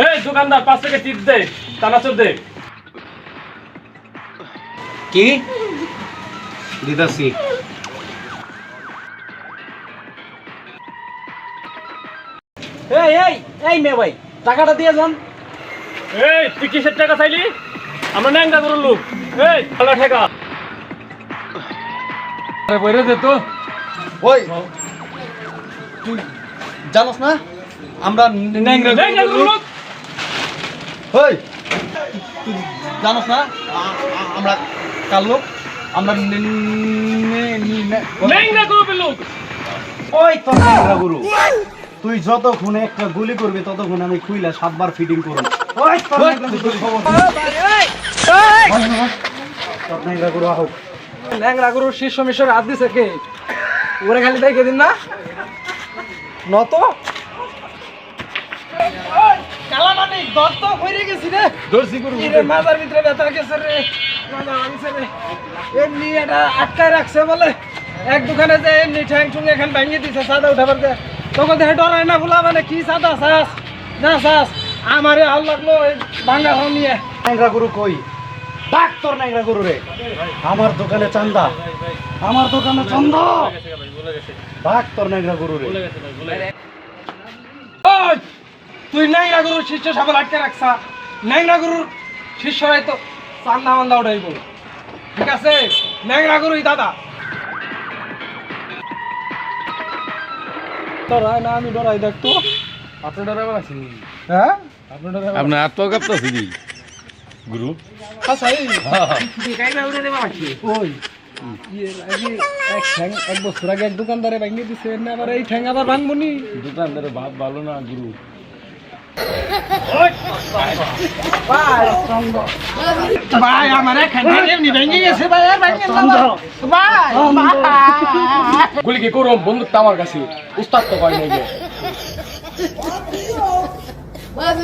এই দোকানদার পাঁচ টাকা টিপ দে চানাচুর দে। কি? দিতাছি। এই এই এই মেয়ে ভাই টাকাটা দিয়ে যান। এই তুই কিসের টাকা চাইলি? আমরা ন্যাংটা করুন লোক এই ভালো টাকা আরে বইরে দে তো। ওই তুই জানোস না আমরা ন্যাংরা ন্যাংটা লোক ওই তুই জানোস না? আমরা কাল লোক আমরা নে- নে- নে- ন্যাংটা করবে লোক ওই তোর ন্যাংরা গুরু। তুই যতক্ষণে একটা গুলি করবি ততক্ষণ আমি খুইলা সাতবার ফিটিং করব। ওই ন্যাংরা গুরু। আহক ন্যাংরা গরুর শীর্ষ মিশর হাত দিছে কে? ওরে খালি দেখে দিন না। নত। গেছি রে। মাজার ভিতরে ব্যথা গেছে রে। মাজা ভাঙছে রে। এমনি এটা আটকায় রাখছে বলে। এক দোকানে যে এমনি ঠ্যাং ঠুং এখান ভাঙিয়ে দিছে সাদা উঠাবার দে তখন দেখে ডরায় না বলা মানে কি সাদা শ্বাস না শ্বাস আমারে হাল লাগল এই ভাঙ্গা হন নিয়ে। ন্যাংরা গুরু কই? ডাক তোর ন্যাংরা গুরু রে। আমার দোকানে চান্দা। আমার দোকানে চান্দা। ডাক তোর ন্যাংরা গুরু রে। ওই, তুই ন্যাংরা গরুর শিষ্য সাবল আটকে রাখছা। ন্যাংরা গরুর শীর্ষরাই তো চান্দা মান্দা উঠাইব ঠিক আছে? ন্যাংরা গরুই দাদা। ডরাই না আমি ডরাই দেখতো আপনার ডরাবার আছেন হ্যাঁ? সিদি গুরু আসাই ওই। ইয়ে এক ঠ্যাং এক বছর আগে এক দোকানদারে ভাঙিয়ে দিছে না আবার এই ঠ্যাং আবার দোকানদারে ভাব ভালো না গুরু ভাই আমার ভাই ভাই। গুলি কি করুম? বন্দুক তো আমার কাছে। উস্তাদ তো কয় নাই গে। Mas,